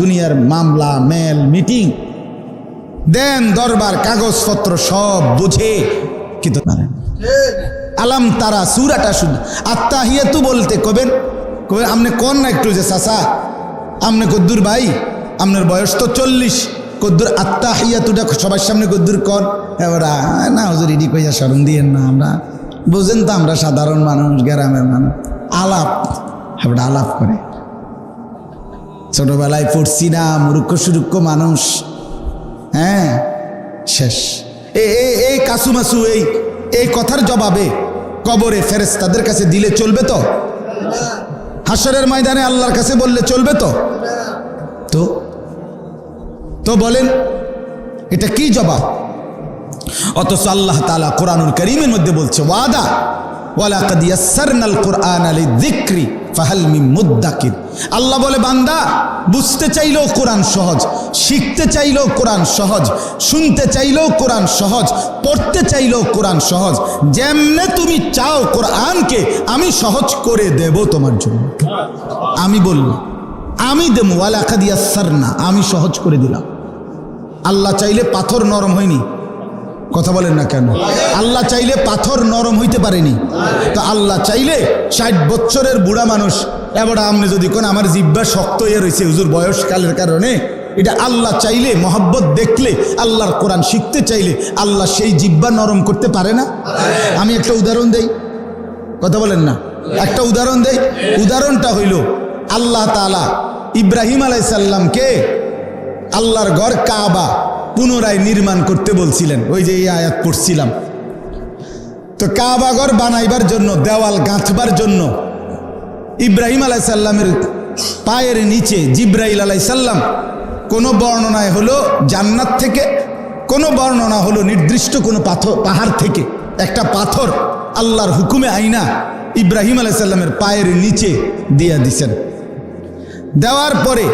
দুনিয়ার মামলা, mail, meeting. দেন দরবার, কাগজপত্র সব বুঝে, কিন্তু আলাম তারা সুরাটা শুধু আত্মাহিয়াতু বলতে কবেন? কবেন আপনি কোন না একটু যে চাচা? আপনি কদ্দুর ভাই? আপনার বয়স তো চল্লিশ। কদ্দুর আত্মাহিয়াতুটা সবার সামনে কদ্দুর কন এবার না হুজুর, ইডি কইয়া স্মরণ দিয়েন না আমরা। বুঝেন তো আমরা সাধারণ মানুষ, গ্রামের মানুষ। আলাপ, এবার আলাপ করে। ছোটবেলায় পড়ছি না, মূর্খ সুরুক্ষ মানুষ। হ্যাঁ? শেষ। এই কাসুমাসু এই এই কথার জবাবে কবরে ফেরেস তাদের কাছে দিলে চলবে তো? হাসরের ময়দানে আল্লাহর কাছে বললে চলবে তো? তো? তো বলেন, এটা কি জবাব? অথচ আল্লাহ তালা কোরআনুল করিমের মধ্যে বলছে, ওয়াদা। ওয়ালাকাদ ইয়াসসারনাল কোরআন আলি যিকরি ফাহাল মিন মুদ্দাকির। আল্লাহ বলে, বান্দা, বুঝতে চাইলেও কোরআন সহজ, শিখতে চাইলেও কোরআন সহজ, শুনতে চাইলেও কোরআন সহজ, পড়তে চাইলেও কোরআন সহজ, যেমনে তুমি চাও কোরআনকে, আমি সহজ করে দেব তোমার জন্য। আমি বললাম, আমি দেবো, ওয়ালাকাদ ইয়াসসারনা আমি সহজ করে দিলাম। আল্লাহ চাইলে পাথর নরম হয়নি কথা বলেন না কেন? আল্লাহ চাইলে পাথর নরম হইতে পারেনি। তো আল্লাহ চাইলে ষাট বছরের বুড়া মানুষ, এবার আপনি যদি কোন আমার জিব্বা শক্ত হয়ে রয়েছে, হুজুর বয়সকালের কারণে, এটা আল্লাহ চাইলে মহব্বত দেখলে, আল্লাহর কোরআন শিখতে চাইলে, আল্লাহ সেই জিব্বা নরম করতে পারে না। আমি একটা উদাহরণ দেই। কথা বলেন না। একটা উদাহরণ দেই। উদাহরণটা হইল, আল্লাহ তালা ইব্রাহিম আলাইসাল্লামকে আল্লাহর ঘর কাবা পুনরায় নির্মাণ করতে বলছিলেন। ওই যে এই আয়াত পড়ছিলাম। তো কাবা ঘর বানাইবার জন্য, দেওয়াল গাঁথবার জন্য ইব্রাহিম আলাইসাল্লামের পায়ের নিচে জিব্রাইল আলাইসাল্লাম কোনো বর্ণনায় হলো জান্নাত থেকে, কোনো বর্ণনা হলো নির্দিষ্ট কোনো পাথর, পাহাড় থেকে। একটা পাথর আল্লাহর হুকুমে আইনা ইব্রাহিম আলাইসাল্লামের পায়ের নিচে দিয়া দিছেন। দেওয়ার পরে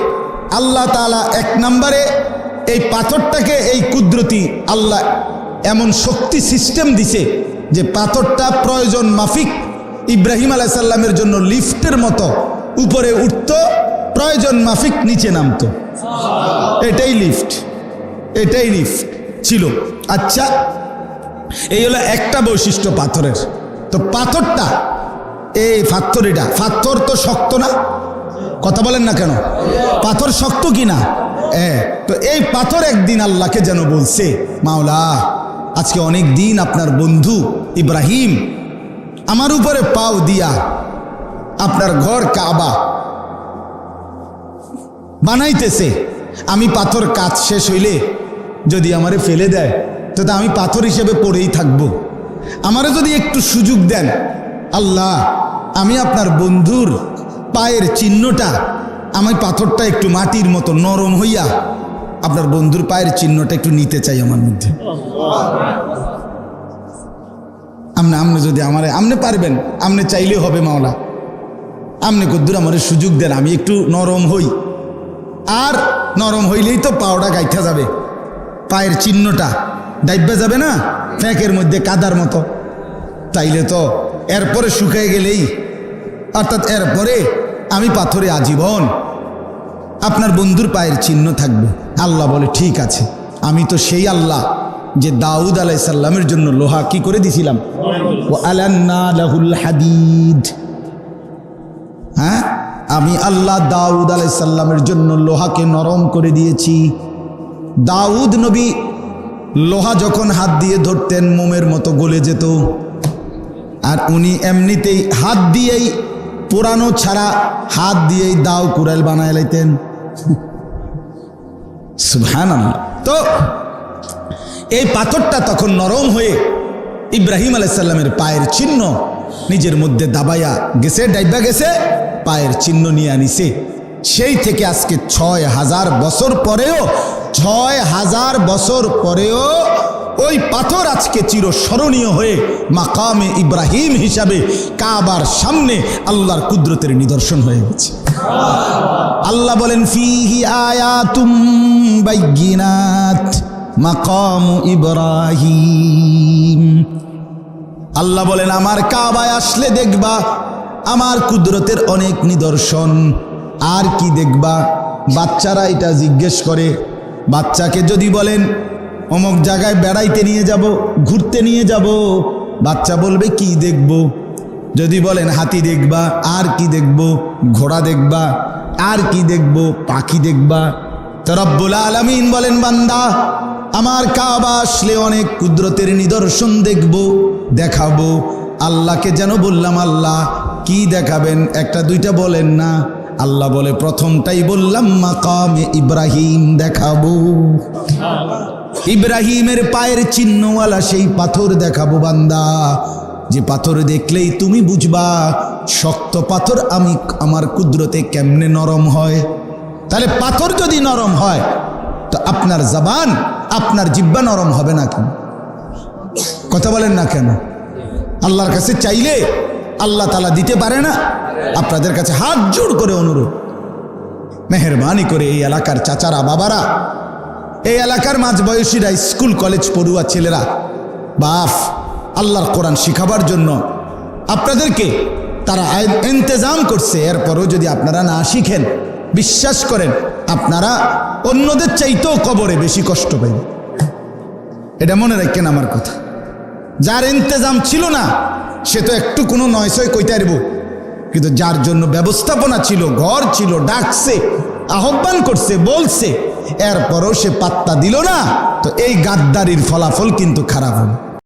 আল্লাহ তালা এক নম্বরে এই পাথরটাকে এই কুদরতি আল্লাহ এমন শক্তি সিস্টেম দিছে যে পাথরটা প্রয়োজন মাফিক। ইব্রাহিম আলাইসাল্লামের জন্য লিফটের মতো উপরে উঠতো প্রয়োজন মাফিক নিচে নামতো। এটাই লিফট এটাই লিফট ছিল। আচ্ছা এই হলো একটা বৈশিষ্ট্য পাথরের। তো পাথরটা এই ফাত্তরিটা পাথর তো শক্ত না? কথা বলেন না কেন? পাথর শক্ত কি না হ্যাঁ তো এই পাথর একদিন আল্লাহকে যেন বলছে, মাওলা, আজকে অনেক দিন আপনার বন্ধু ইব্রাহিম আমার উপরে পাও দিয়া আপনার ঘর কাবা বানাইতেছে। আমি পাথর কাজ শেষ হইলে যদি আমারে ফেলে দেয় তো আমি পাথর হিসেবে পড়েই থাকব। আমারে যদি একটু সুযোগ দেন, আল্লাহ, আমি আপনার বন্ধুর পায়ের চিহ্নটা আমি পাথরটা একটু মাটির মতো নরম হইয়া আপনার বন্ধুর পায়ের চিহ্নটা একটু নিতে চাই আমার মধ্যে। আমনে আমনে যদি আমারে, আমনে পারবেন, আমনে চাইলে হবে মাওলা। আমনে কদ্দুর আমার সুযোগ দেন, আমি একটু নরম হই। আর নরম হইলেই তো পাওটা গাইথা যাবে। পায়ের চিহ্নটা ডাইব্বা যাবে না? ফ্যাঁকের মধ্যে কাদার মতো। তাইলে তো এরপরে শুকিয়ে গেলেই, অর্থাৎ এরপরে আমি পাথরে আজীবন আপনার বন্ধুর পায়ের চিহ্ন থাকবে। আল্লাহ বলে, ঠিক আছে। আমি তো সেই আল্লাহ যে দাউদ আলাইসাল্লামের জন্য লোহা কি করে দিছিলাম? ও আলান্না লাহুল হাদিদ। হ্যাঁ? আমি আল্লাহ দাউদ আলাইসাল্লামের জন্য লোহাকে নরম করে দিয়েছি। দাউদ নবী লোহা যখন হাত দিয়ে ধরতেন, মোমের মতো গলে যেত। আর উনি এমনিতেই হাত দিয়েই পোড়ানো ছাড়া হাত দিয়েই দাও কুড়াল বানায় লাইতেন। তো এই পাথরটা তখন নরম হয়ে ইব্রাহিম আলাইসাল্লামের পায়ের চিহ্ন নিজের মধ্যে দাবাইয়া গেছে ডাইবা গেছে, পায়ের চিহ্ন নিয়ে আনিছে সেই থেকে আজকে ছয় হাজার বছর পরেও, ছয় হাজার বছর পরেও ওই পাথর আজকে চিরস্মরণীয় হয়ে মাকামে ইব্রাহিম হিসাবে কাবার সামনে আল্লাহর কুদরতের নিদর্শন হয়ে গেছে। আল্লাহ বলেন, ফিহি আয়াতুম বাইয়িনাত মাকাম ইব্রাহিম। আল্লাহ বলেন, আমার কাবায় আসলে দেখবা আমার কুদরতের অনেক নিদর্শন। আর কি দেখবা? বাচ্চারা এটা জিজ্ঞেস করে। বাচ্চাকে যদি বলেন অমুক জায়গায় বেড়াইতে নিয়ে যাব, ঘুরতে নিয়ে যাব। বাচ্চা বলবে, কি দেখব? যদি বলেন, হাতি দেখবা, আর কি দেখব? ঘোড়া দেখবা, আর কি দেখব? পাখি দেখবা? তো রব্বুল আলমিন বলেন, বান্দা, আমার কাবা আসলে অনেক কুদরতের নিদর্শন দেখব, দেখাবো। আল্লাহকে যেন বললাম, আল্লাহ, কি দেখাবেন? একটা, দুইটা বলেন না। আল্লাহ বলে, প্রথমটাই বললাম, মাকামে ইব্রাহিম দেখাবো। ইব্রাহিমের পায়ের চিহ্নওয়ালা সেই পাথর দেখাবো বান্দা। যে পাথর দেখলেই তুমি বুঝবা, শক্ত পাথর আমি আমার কুদরতে কেমনে নরম হয়। তাহলে পাথর যদি নরম হয়, তো আপনার জবান, আপনার জিব্বা নরম হবে না কেন? কথা বলেন না কেন? আল্লাহর কাছে চাইলে আল্লাহ তালা দিতে পারে না। আপনাদের কাছে হাত জোড় করে অনুরোধ। মেহরবানি করে এই এলাকার চাচারা, বাবারা এই এলাকার মাঝ বয়সীরা স্কুল, কলেজ পড়ুয়া ছেলেরা, বাফ, আল্লাহর কোরআন শিখাবার জন্য আপনাদেরকে তারা ইন্তেজাম করছে। এরপরও যদি আপনারা না শিখেন, বিশ্বাস করেন, আপনারা অন্যদের চাইতেও কবরে বেশি কষ্ট পাইবেন। এটা মনে রাখেন আমার কথা। যার ইন্তেজাম ছিল না, সে তো একটু কোনো নয়সয় কইতে পারব। কিন্তু যার জন্য ব্যবস্থাপনা ছিল, ঘর ছিল, ডাকছে, আহ্বান করছে, বলছে এরপরও সে পাত্তা দিল না। তো এই গাদ্দারির ফলাফল কিন্তু খারাপ হবে।